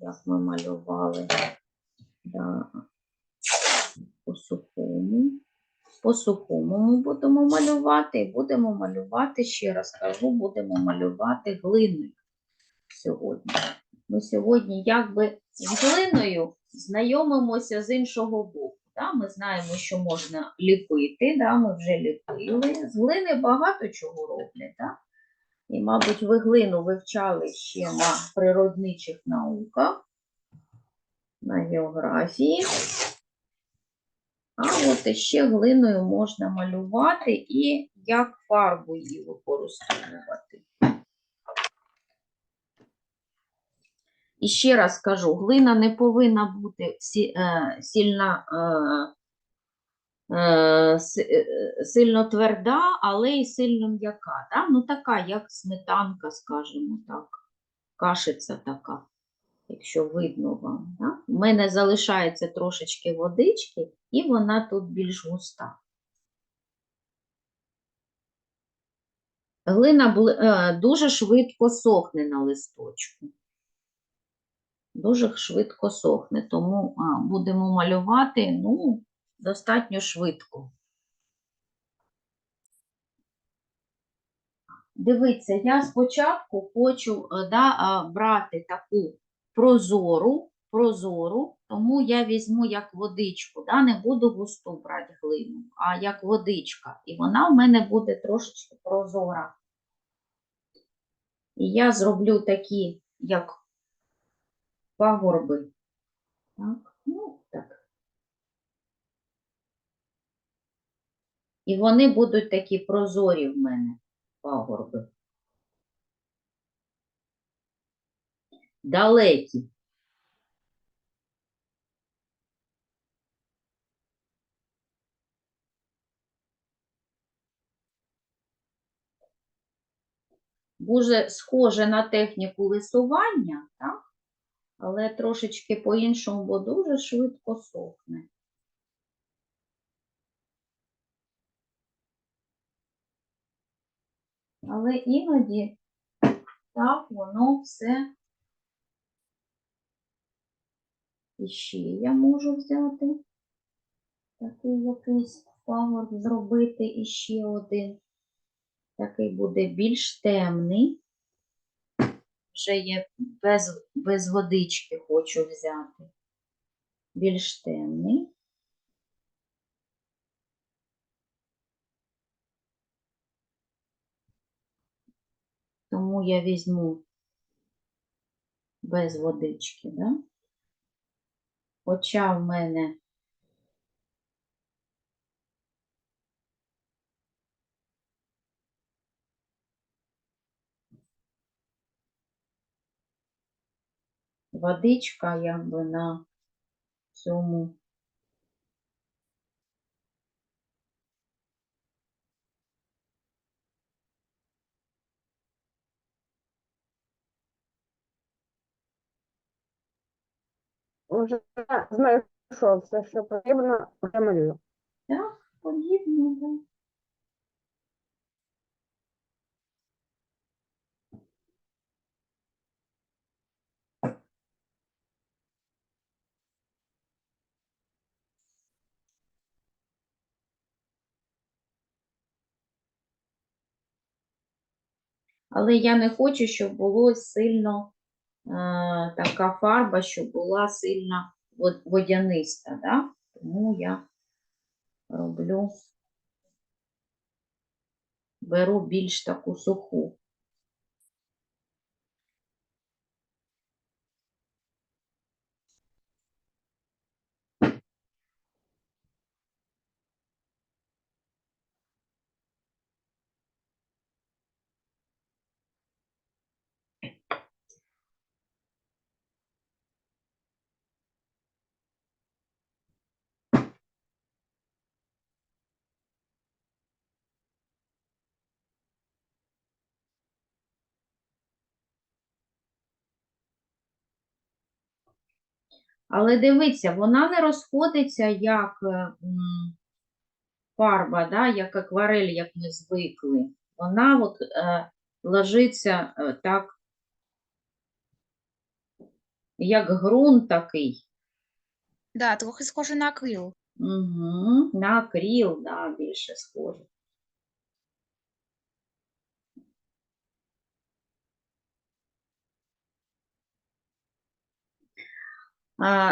як ми малювали. Да. По сухому. По сухому ми будемо малювати і будемо малювати, ще раз кажу, будемо малювати глиною сьогодні. Ми сьогодні якби з глиною знайомимося з іншого боку. Да? Ми знаємо, що можна ліпити, да? ми вже ліпили. З глини багато чого роблять. Да? І, мабуть, ви глину вивчали ще на природничих науках, на географії. А от іще глиною можна малювати і як фарбу її використовувати. І ще раз кажу, глина не повинна бути сі- е, сильно, си- е, сильно тверда, але й сильно м'яка. Да? Ну, така, як сметанка, скажімо так, кашиця така, якщо видно вам. Да? У мене залишається трошечки водички, і вона тут більш густа. Глина е, дуже швидко сохне на листочку. Дуже швидко сохне, тому будемо малювати ну, достатньо швидко. Дивіться, я спочатку хочу е, да, брати таку прозору, прозору, тому я візьму як водичку, да, не буду густу брати глину, а як водичка. І вона в мене буде трошечки прозора. І я зроблю такі, як пагорби. Так, ну так. І вони будуть такі прозорі в мене пагорби. Далекі. Дуже схоже на техніку лисування, так? але трошечки по-іншому, бо дуже швидко сохне. Але іноді так воно все. І ще я можу взяти такий якийсь пагорб, зробити іще один. Такий буде більш темний. Вже є без, без водички хочу взяти. Більш темний. Тому я візьму без водички, да? Хоча в мене водичка якби на цьому. Вже знайшов все, що потрібно, вже малюю. Так, подібно, да. Але я не хочу, щоб було сильно така фарба, що була сильно водяниста, да? Тому я роблю, беру більш таку суху. Але дивіться, вона не розходиться як е, фарба, да, як акварель, як ми звикли. Вона от, е, ложиться е, так як ґрунт такий. Да, трохи схоже на акрил. Угу. На акріл, да, більше схоже.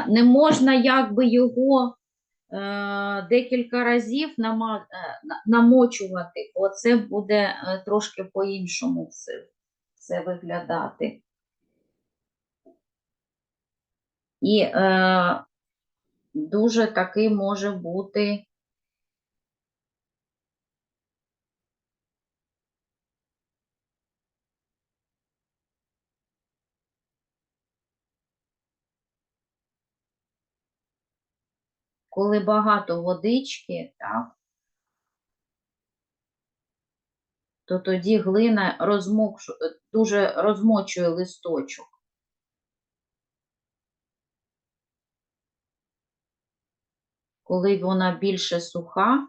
Не можна якби його е, декілька разів е, на- намочувати, бо це буде е, трошки по-іншому все, все виглядати. І е, дуже такий може бути коли багато водички, так, то тоді глина розмокшу, дуже розмочує листочок. Коли вона більше суха,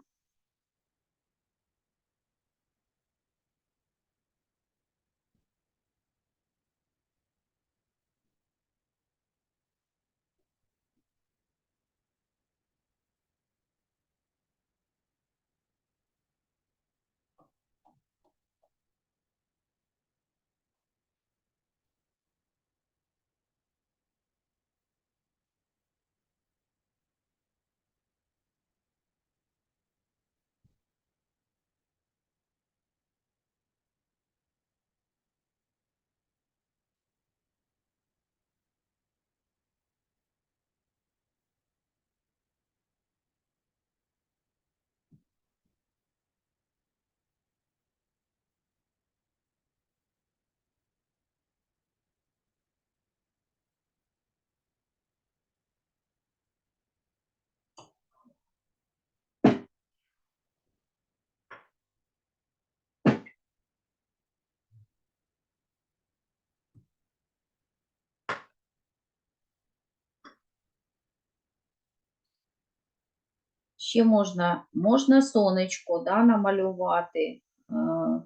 ще можна, можна сонечко да, намалювати, е,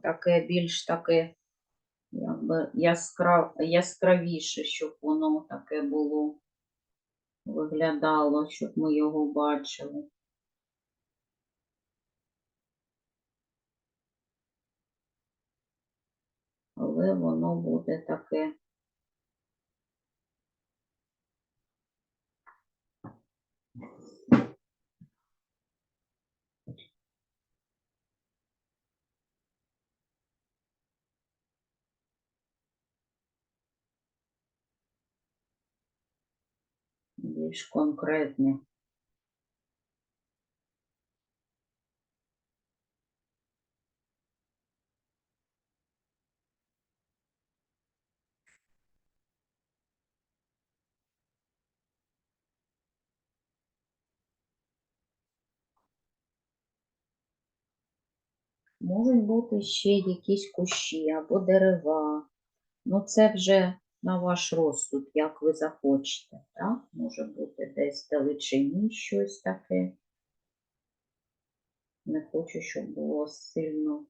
таке більш таке якби яскрав, яскравіше, щоб воно таке було, виглядало, щоб ми його бачили. Але воно буде таке. Більш конкретне. Можуть бути ще якісь кущі або дерева. Ну, це вже на ваш розсуд, як ви захочете. Так? Може бути десь далечині щось таке. Не хочу, щоб було сильно.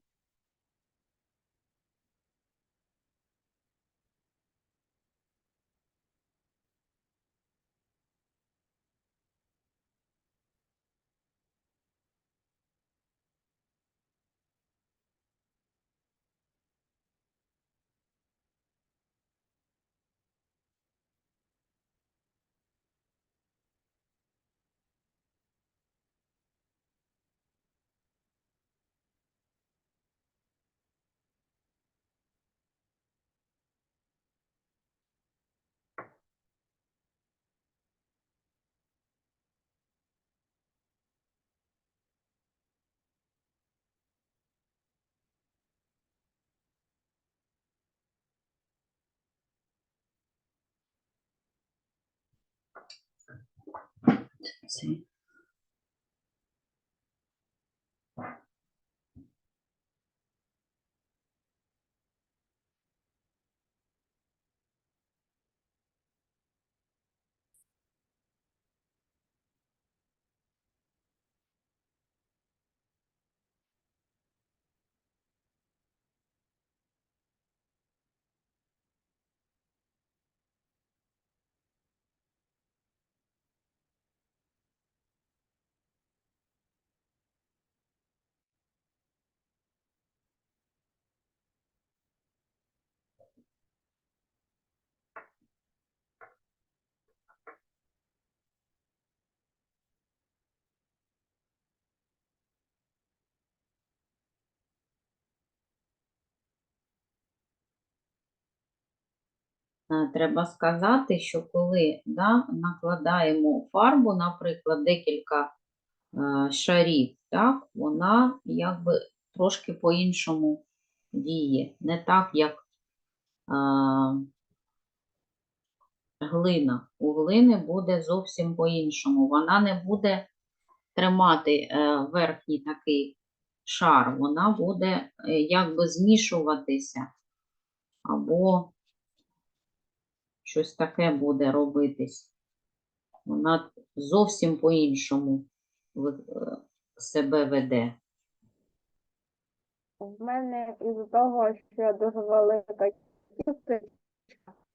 Це. Треба сказати, що коли да, накладаємо фарбу, наприклад, декілька е, шарів, так, вона якби трошки по-іншому діє. Не так, як е, глина. У глини буде зовсім по-іншому. Вона не буде тримати е, верхній такий шар, вона буде е, якби змішуватися або щось таке буде робитись. Вона зовсім по-іншому е, себе веде. В мене із того, що я дуже велика кісточка,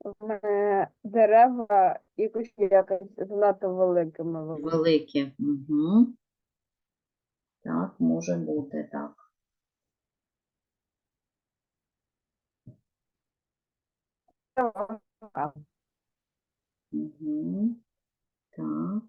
в мене дерева і кущі якось занадто великими. Великі. Угу. Так, може бути, так. Угу. Так.